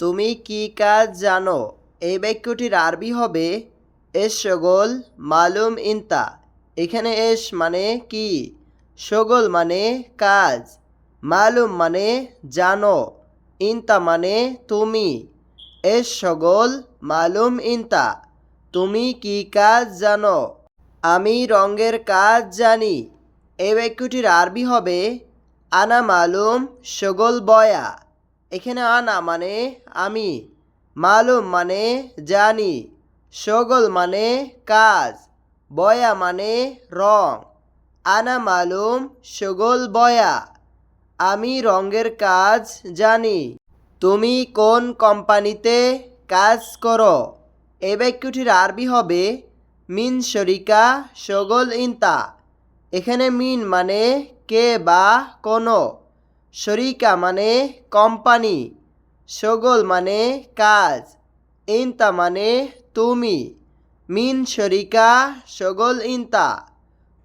তুমি কি কাজ জানো? এই বাক্যটির আরবি হবে, এস সগোল মালুম ইনতা। এখানে এস মানে কি? সগোল মানে কাজ। মালুম মানে জানো। ইনতা মানে তুমি। এস সগোল মালুম ইনতা। তুমি কি কাজ জানো? আমি রঙের কাজ জানি। এই বাক্যটির আরবি হবে, আনা মালুম সগোল বয়া। এখানে আনা মানে আমি, মালুম মানে জানি, সগল মানে কাজ, বয়া মানে রং, আনা মালুম, সগল বয়া, আমি রঙের কাজ জানি। তুমি কোন কোম্পানিতে কাজ করো? এই বাক্যটির আরবি হবে, মিন শরিকা সগল ইন্তা। এখানে মিন মানে কে বা কোনো। শরিকা মানে কোম্পানি সগল মানে কাজ, ইনতা মানে তুমি। মিন শরিকা সগল ইনতা।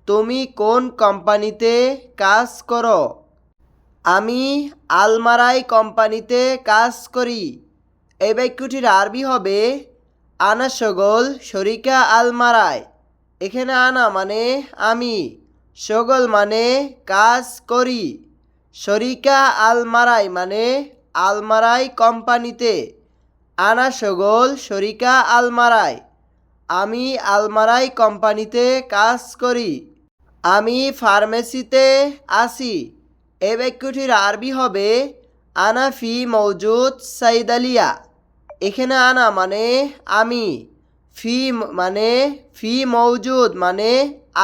তুমি কোন কোম্পানিতে কাজ করো? আমি আলমারাই কোম্পানিতে কাজ করি। এই বাক্যটির আরবি হবে, আনা সগল শরিকা আলমারায় এখানে আনা মানে আমি সগল মানে কাজ করি। শরিকা আলমারাই মানে আলমারাই কোম্পানিতে। আনা সগল শরিকা আলমারাই। আমি আলমারাই কোম্পানিতে কাজ করি। আমি ফার্মেসিতে আসি। এ বাক্যটির আরবি হবে আনা ফি মৌজুদ সাইদালিয়া। এখানে আনা মানে আমি। ফি মানে ফি মৌজুদ মানে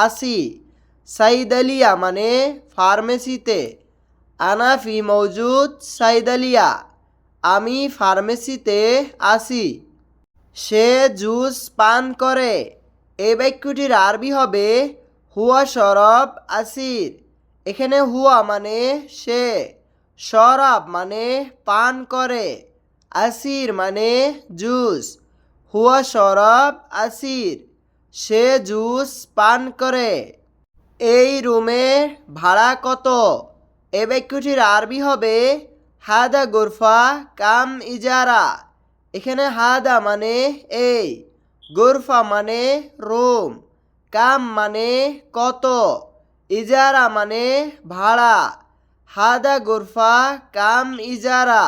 আসি। সাইদালিয়া মানে ফার্মেসিতে। আনা ফি মৌজুদ সাইদালিয়া। আমি ফার্মেসিতে আসি সে জুস পান করে। এই বাক্যটির আরবি হবে, হুয়া শরব আসির। এখানে হুয়া মানে সে সরব মানে পান করে, আসির মানে জুস, হুয়া শরব আসির। সে জুস পান করে। এই রুমের ভাড়া কত? এ বাক্যটির আরবি হবে, হাদা গোরফা কাম ইজারা। এখানে হাদা মানে এই, গোরফা মানে রুম, কাম মানে কত, ইজারা মানে ভাড়া। হাদা গোরফা কাম ইজারা,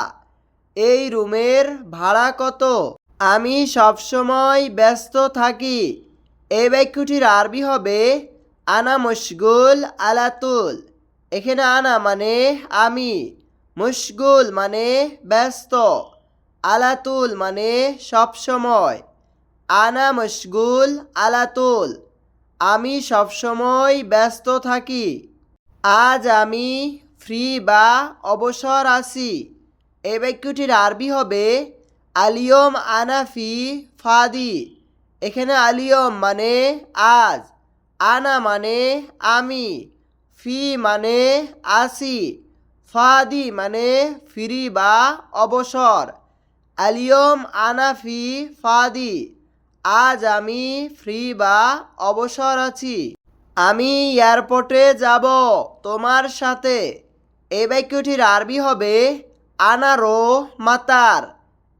এই রুমের ভাড়া কত? আমি সবসময় ব্যস্ত থাকি। এই বাক্যটির আরবি হবে, আনা মশগুল আলাতুল। এখানে আনা মানে আমি, মুশগুল মানে ব্যস্ত, আলাতুল মানে সবসময় আনা মুশগুল, আলাতুল, আমি সবসময় ব্যস্ত থাকি, আজ আমি ফ্রি বা অবসর আছি এই বাক্যটির আরবি হবে, আলিয়ম আনাফি ফাদি, এখানে আলিয়ম মানে আজ, আনা মানে আমি ফি মানে আসি, ফাদি মানে ফ্রি বা অবসর। আলিয়ম আনাফি ফাদি, আজ আমি ফ্রি বা অবসর আছি। আমি এয়ারপোর্টে যাব তোমার সাথে। এই বাক্যটির আরবি হবে আনারো মাতার,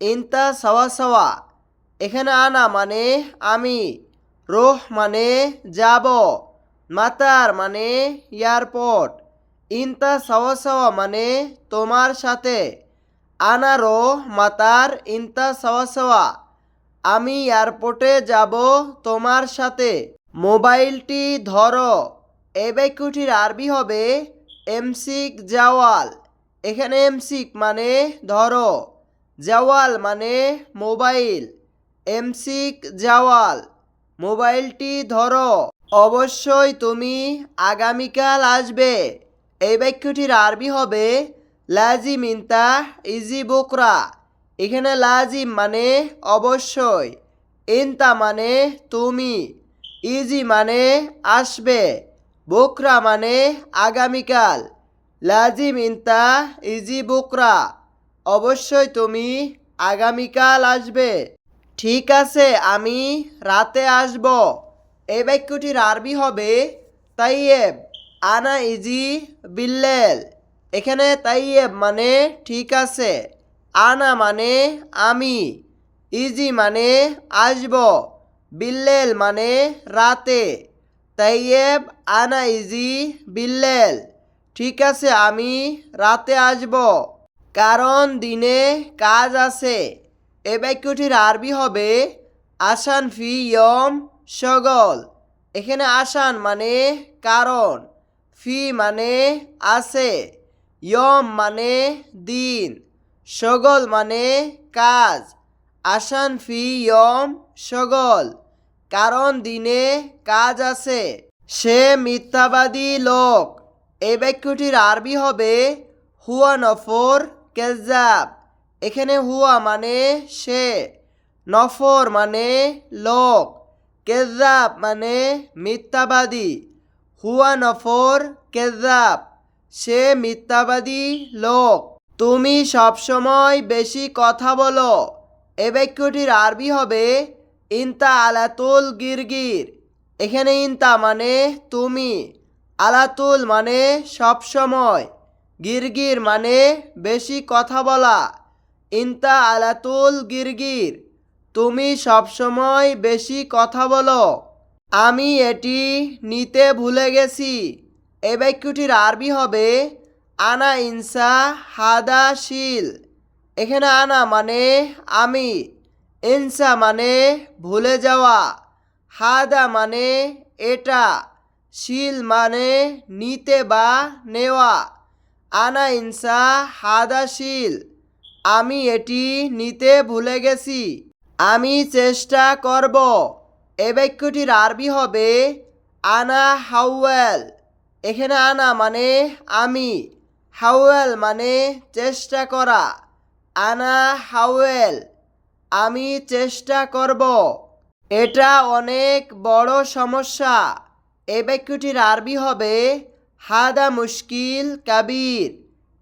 ইনতা সওয়া সওয়া। এখানে আনা মানে আমি, রোহ মানে যাব। মাতার মানে এয়ারপোর্ট ইনতা সাওয়া সাওয়া মানে তোমার সাথে। আনারো মাতার, ইনতা সাওয়া সাওয়া। আমি এয়ারপোর্টে যাব তোমার সাথে। মোবাইলটি ধরো। এই বাক্যটির আরবি হবে এমসিক জাওয়াল। এখানে এমসিক মানে ধরো। জাওয়াল মানে মোবাইল। এমসিক জাওয়াল। মোবাইলটি ধরো। অবশ্যই তুমি আগামীকাল আসবে। এই বাক্যটির আরবি হবে লাজিম ইনতা ইজি বুকরা। এখানে লাজিম মানে অবশ্যই, ইনতা মানে তুমি, ইজি মানে আসবে, বুকরা মানে আগামীকাল। লাজিম ইনতা ইজি বুকরা, অবশ্যই তুমি আগামীকাল আসবে। ঠিক আছে, আমি রাতে আসব। এই বাক্যটির আরবি হবে তাইয়েব, আনা ইজি বিল্লেল। এখানে তাইয়েব মানে ঠিক আছে, আনা মানে আমি, ইজি মানে আসব, বিল্লেল মানে রাতে। তাইয়েব, আনা ইজি বিল্লেল, ঠিক আছে আমি রাতে আসব। কারণ দিনে কাজ আছে। এ বাক্যটির আরবি হবে আসান ফি ইয়ম সগল। এখানে আসান মানে কারণ, ফি মানে আছে, ইয়ম মানে দিন, সগল মানে কাজ। আসান, ফি, ইয়ম, সগল। কারণ দিনে কাজ আছে। সে মিথ্যাবাদী লোক। এই বাক্যটির আরবি হবে হুয়া নফর কেজাব এখানে হুয়া মানে সে, নফর মানে লোক। কেজাব মানে মিথ্যাবাদী। হুয়া নফর কেজাব সে মিথ্যাবাদী লোক। তুমি সবসময় বেশি কথা বলো। এ বাক্যটির আরবি হবে ইনতা আলাতুল গিরগির। এখানে ইনতা মানে তুমি, আলাতুল মানে সবসময়। গিরগির মানে বেশি কথা বলা। ইনতা আলাতুল গিরগির। তুমি সবসময় বেশি কথা বলো। আমি এটি নিতে ভুলে গেছি। এ বাক্যটির আরবি হবে, আনা ইনসা হাদা শিল। এখানে আনা মানে আমি, ইনসা মানে ভুলে যাওয়া, হাদা মানে এটা, শিল মানে নিতে বা নেওয়া। আনা ইনসা হাদা শিল, আমি এটি নিতে ভুলে গেছি। আমি চেষ্টা করব। এ বাক্যটির আরবি হবে আনা হাউয়েল। এখানে আনা মানে আমি, হাউয়েল মানে চেষ্টা করা। আনা হাউয়েল, আমি চেষ্টা করব। এটা অনেক বড় সমস্যা। এ বাক্যটির আরবি হবে হাদা মুশকিল কাবির।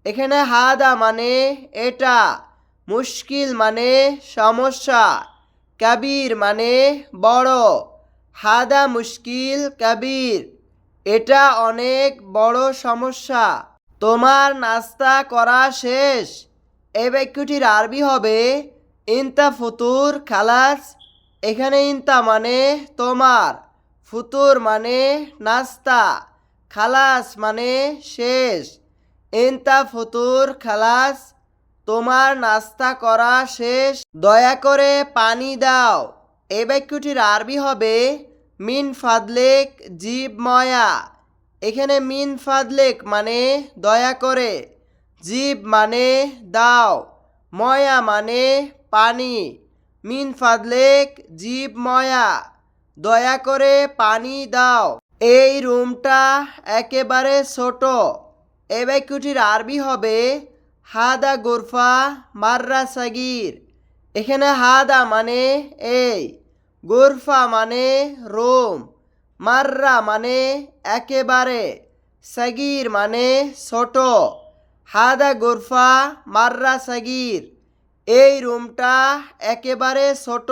এখানে হাদা মানে এটা। মুশকিল মানে সমস্যা, কাবির মানে বড়, হাদা মুশকিল, কাবির। এটা অনেক বড় সমস্যা। তোমার নাস্তা করা শেষ। এই বাক্যটির আরবি হবে, ইনতা ফুতুর খালাস। এখানে ইনতা মানে তোমার, ফুতুর মানে নাস্তা, খালাস মানে শেষ। ইনতা ফুতুর খালাস তোমার নাস্তা করা শেষ। দয়া করে পানি দাও। এই বাক্যটির আরবি হবে মিন ফাদলেক জীব ময়া। এখানে মিন ফাদলেক মানে দয়া করে, জীব মানে দাও, ময়া মানে পানি। মিন ফাদলেক জীব ময়া, দয়া করে পানি দাও। এই রুমটা একেবারে ছোট। এ বাক্যটির আরবি হবে হাদা গোরফা মাররা সাগির। এখানে হাদা মানে এই, গোরফা মানে রোম, মাররা মানে একেবারে, সাগির মানে ছোট। হাদা গোরফা মাররা সাগির, এই রুমটা একেবারে ছোট।